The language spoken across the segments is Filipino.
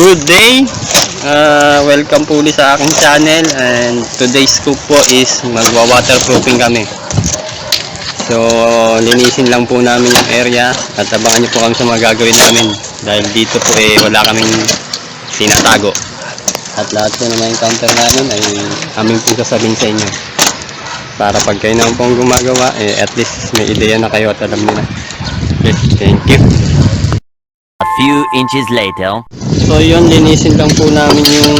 Good day! Uh, welcome po ulit sa aking channel and today's scoop po is magwa-waterproofing kami. So, linisin lang po namin yung area at abangan niyo po kami sa mga gagawin namin dahil dito po eh wala kaming tinatago. At lahat po na may encounter namin ay amin po sasabihin sa inyo. Para pag kayo naman pong gumagawa, eh, at least may ideya na kayo at alam niyo na. Okay, thank you. A few inches later. So yun, linisin lang po namin yung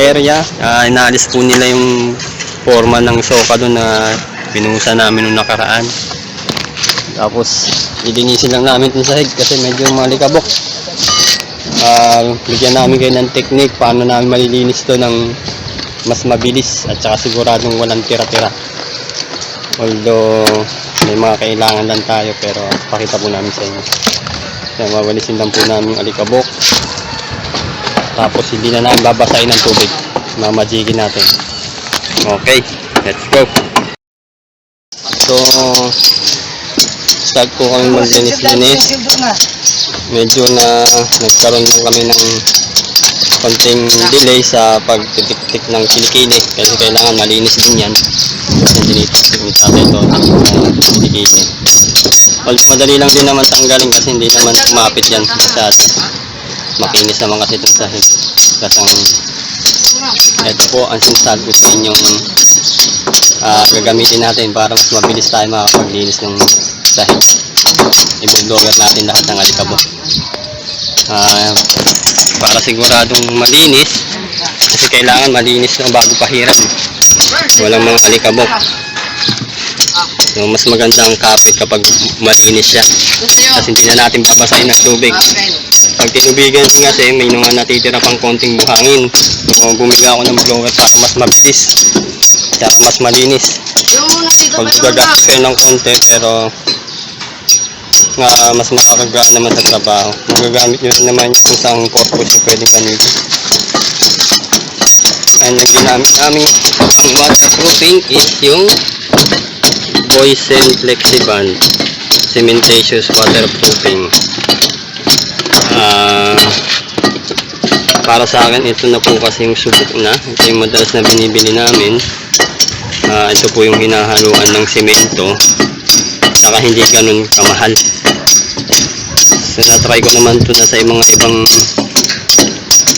area. Ah, inaalis po nila yung forma ng soka doon na pinusa namin nung nakaraan. Tapos, ilinisin lang namin itong sahig kasi medyo malikabok. Ah, bigyan namin kayo ng technique paano namin malilinis to ng mas mabilis at saka siguradong walang tira-tira. Although, may mga kailangan lang tayo pero pakita po namin sa inyo. Kaya mawalisin lang po namin alikabok. Tapos hindi na namin babasahin ng tubig. Mamajigin natin. Okay, let's go. So, start po kami maglinis-linis. Medyo na nagkaroon lang kami ng konting delay sa pagtitik-tik ng kilikili kasi kailangan malinis din yan. Kasi dinitik ni tatay ito ng kilikili. Although madali lang din naman tanggalin kasi hindi naman kumapit yan masyado. Makinis naman kasi itong sahig. Kasi ang ito po ang sinasabi ko sa inyong ah, gagamitin natin para mas mabilis tayo makapaglinis ng sahig. I-blower natin lahat ng alikabok. Ah, para siguradong malinis kasi kailangan malinis na bago pahiran. Walang mga alikabok. So, mas maganda ang kapit kapag malinis siya. Kasi hindi na natin babasahin ng tubig. Pag tinubigan din kasi, may mga natitira pang konting buhangin. So, bumili ako ng blower para mas mabilis. Tsaka mas malinis. Pag gagastos kayo ng konti, pero nga mas makakagaan naman sa trabaho. Magagamit nyo rin naman yung kung saan purpose yung pwedeng gamitin. And ang ginamit namin ang waterproofing is yung Boysen Flexiband Cementatious Waterproofing. Ah, para sa akin, ito na po kasi yung subok na. Ito yung madalas na binibili namin. Ah, ito po yung hinahaluan ng semento. Saka hindi ganun kamahal. So, na-try ko naman ito na sa mga ibang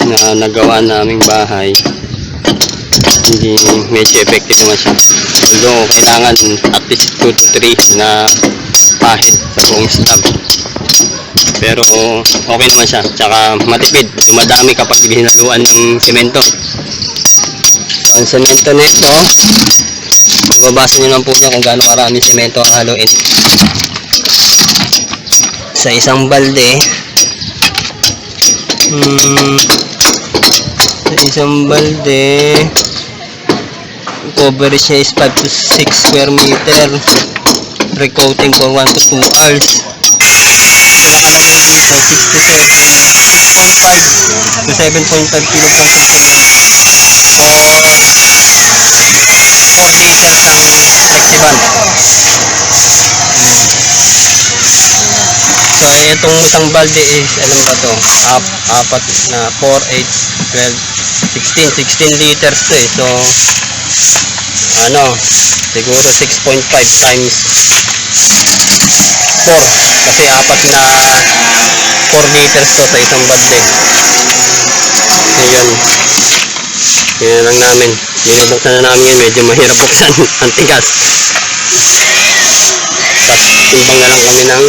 na nagawa naming bahay hindi medyo effective naman siya although kailangan at least 2 to 3 na pahid sa buong stab pero okay naman siya. Tsaka matipid. Dumadami kapag hinaluan ng semento ang semento nito mababasa nyo lang po niya kung gaano karami semento ang haluin. Sa isang balde hmm, sa isang balde coverage niya is 5 to 6 square meter. Recoating for 1 to 2 hours nakalagay dito 6 to 7 6.5 to 7.5 kilograms ng cement or 4 liters ang flexible So, itong isang balde is, alam ba to? Ap, apat na 4, 8, 12, 16, 16 liters to eh. So, ano, siguro 6.5 times 4. Kasi apat na 4 liters to sa isang balde. So, yun. Lang namin. Binubuksan na namin yun. Medyo mahirap buksan. Ang tigas. Timbang na lang kami ng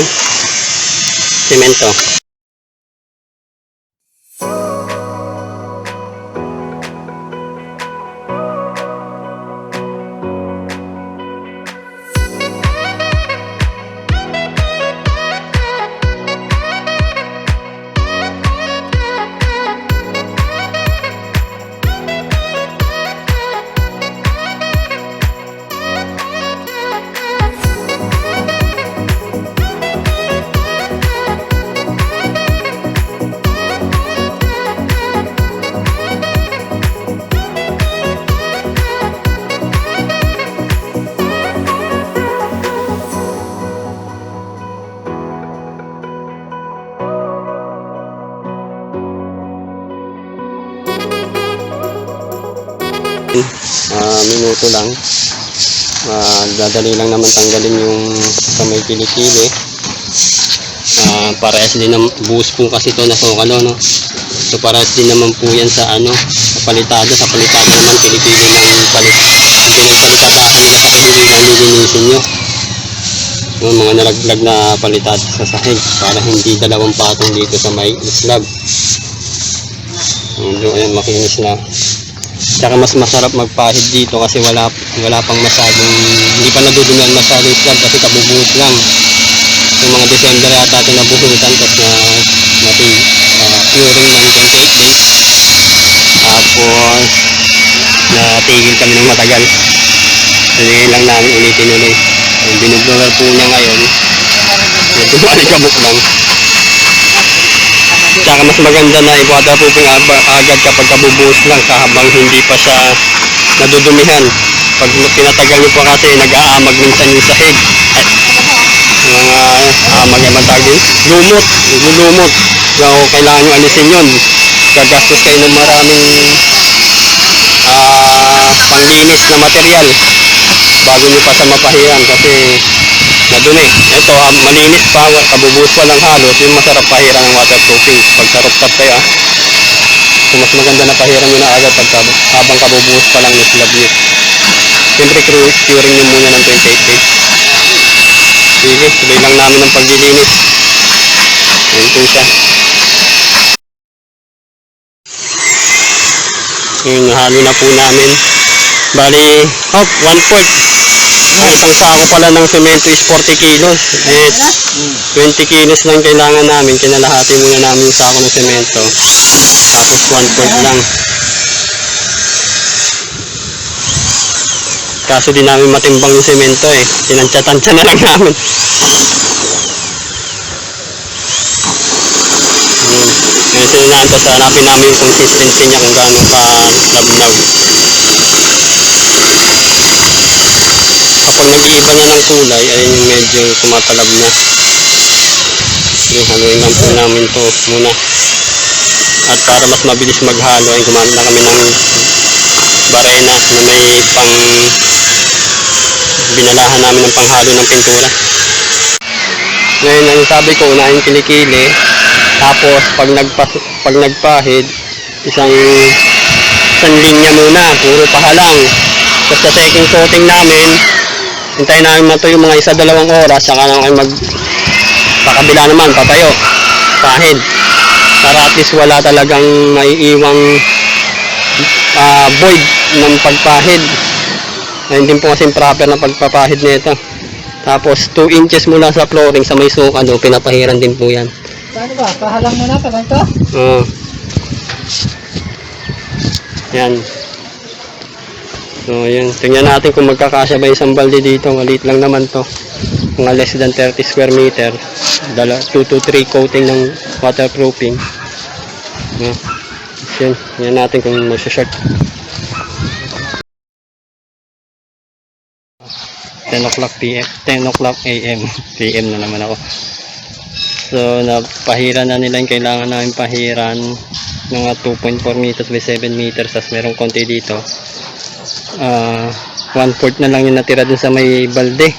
semento. Namin. Ah, minuto lang. Ah, dadali lang naman tanggalin yung sa may kilikili. Ah, parehas din ng buhos po kasi to na sokalo, no? So parehas din naman po yan sa ano, sa palitada. Sa palitada naman kilikili ng palit. Lilinisin nyo. Yung mga nalaglag na palitada sa sahig para hindi dalawang patong dito sa may slab. Ayan, makinis na. Tsaka mas masarap magpahid dito kasi wala wala pang masyadong hindi pa nadudumihan masyadong slab kasi kabubuhos lang. Yung mga December yata ito nabuhusan tapos na nati uh, curing ng 28 days. Tapos natigil kami ng matagal. Hindi lang namin ulitin ulit. Yung binublural po niya ngayon, medyo malikabok lang. Tsaka mas maganda na i-waterproofing ag- agad kapag kabubuhos lang habang hindi pa siya nadudumihan. Pag pinatagal nyo pa kasi nag-aamag minsan yung sahig. Yung mga amag yung tawag din. Lumot, lumot. So, kailangan nyo alisin yun. Gagastos kayo ng maraming ah, panglinis na material bago nyo pa sa mapahiran kasi nadumi. Ito, ah, malinis pa, kabubuhos pa lang halos, yung masarap pahiran ng waterproofing. Pag sa rooftop kayo ah. So, mas maganda na pahiran nyo na agad pag habang kabubuhos pa lang yung slab nyo. Siyempre, curing nyo muna ng 28 days. Sige, tuloy lang namin ng paglilinis. Ayun po siya. Yung halo na po namin. Bali, oh, one fourth. Ang isang sako pala ng semento is 40 kilos. Eh, 20 kilos lang kailangan namin. Kinalahati muna namin yung sako ng semento. Tapos one fourth lang. Kaso di namin matimbang yung semento eh. Tinansya-tansya na lang namin. Yun. Ngayon sinunaan to sa hanapin namin yung consistency niya kung gaano ka-labnaw. Kapag nag-iiba na ng kulay, ayun yung medyo tumatalab na. Sige, haluin lang po namin to muna. At para mas mabilis maghalo, ay gumamit na kami ng barena na may pang binalahan namin ng panghalo ng pintura. Ngayon, ang sabi ko, unahin kilikili. Tapos, pag, nagpa, pag nagpahid, isang isang linya muna, puro pahalang. Tapos sa second coating namin, hintayin namin matuyo mga isa dalawang oras, saka lang kayo mag pakabila naman, patayo, pahid. Para at least wala talagang maiiwang ah, void ng pagpahid. Ayun din po kasi proper na pagpapahid nito. Tapos 2 inches mula sa flooring sa may suka do, pinapahiran din po yan. Paano ba? Pahalang mo na, parang to? Oo. yan. So, yun. Tingnan natin kung magkakasya ba isang balde dito. Maliit lang naman to. Mga less than 30 square meter. Dala, 2 to 3 coating ng waterproofing. No. Yan natin kung masya-short. 10 o'clock PM, 10 o'clock AM, PM na naman ako. So, napahiran na nila yung kailangan namin pahiran mga 2.4 meters by 7 meters tapos merong konti dito ah one fourth na lang yung natira dun sa may balde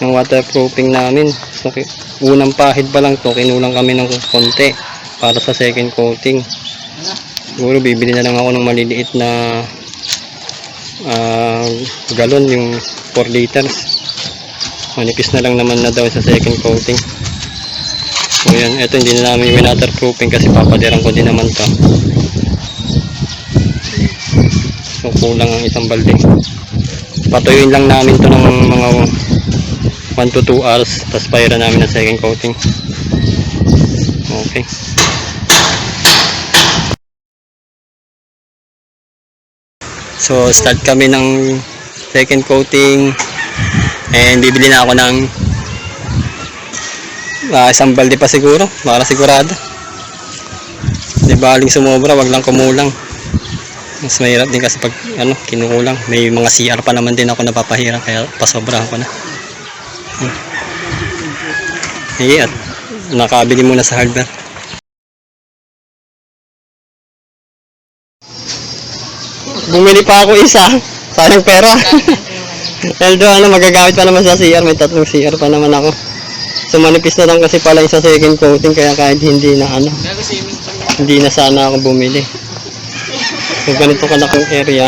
ng waterproofing namin. So unang pahid pa lang to kinulang kami ng konti para sa second coating. Siguro bibili na lang ako ng maliliit na ah, galon yung 4 liters. Manipis na lang naman na daw sa second coating. So yan, ito hindi na namin waterproofing kasi papadiran ko din naman to. So kulang ang isang balde. Patuyuin lang namin to ng mga 1 to 2 hours tapos pairan namin ng second coating. Okay. So start kami ng second coating and bibili na ako ng Ah, isang balde pa siguro, para sigurado. Di baling sumobra, wag lang kumulang. Mas mahirap din kasi pag ano, kinukulang. May mga CR pa naman din ako napapahira kaya pasobrahan ko na. Hmm. Sige, at nakabili muna sa hardware. Bumili pa ako isa. Sayang pera. Doon, ano, magagamit pa naman sa CR. May tatlong CR pa naman ako. So, na lang kasi pala yung sa second coating. Kaya kahit hindi na, ano, hindi na sana ako bumili. So, ganito kalaking area.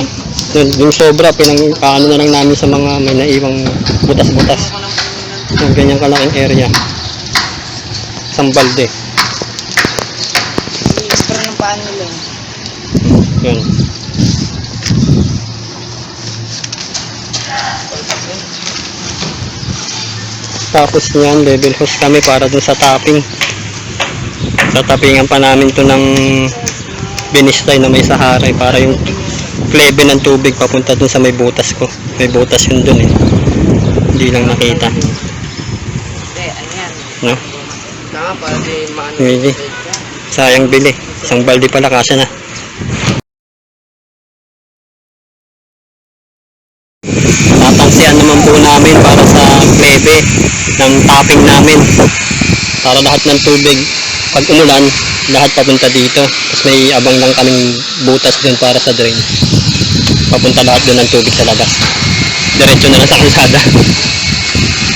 Yun, yung sobra, pinang, paano na lang namin sa mga may naiwang butas-butas. Yung ganyan kalaking area. Isang balde. Paan nila. Yun. Tapos niyan, level host kami para dun sa topping. Tatapingan pa namin to ng binistay na may Sahara eh, para yung plebe ng tubig papunta dun sa may butas ko. May butas yun dun eh. Hindi lang nakita. No? Hindi. Sayang bili. Isang balde pala kasi na. Tatansiyan naman po namin para sa plebe ng topping namin. Para lahat ng tubig, pag umulan, lahat papunta dito. Tapos may abang lang kaming butas dun para sa drain. Papunta lahat dun ng tubig sa labas. Diretso na lang sa kalsada.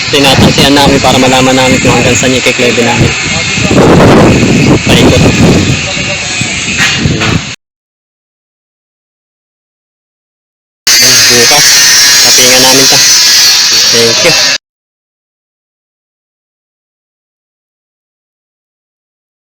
Tinatangkihan namin para malaman namin kung hanggang saan ikik level namin. Paikot. Patingan namin ta. Thank you.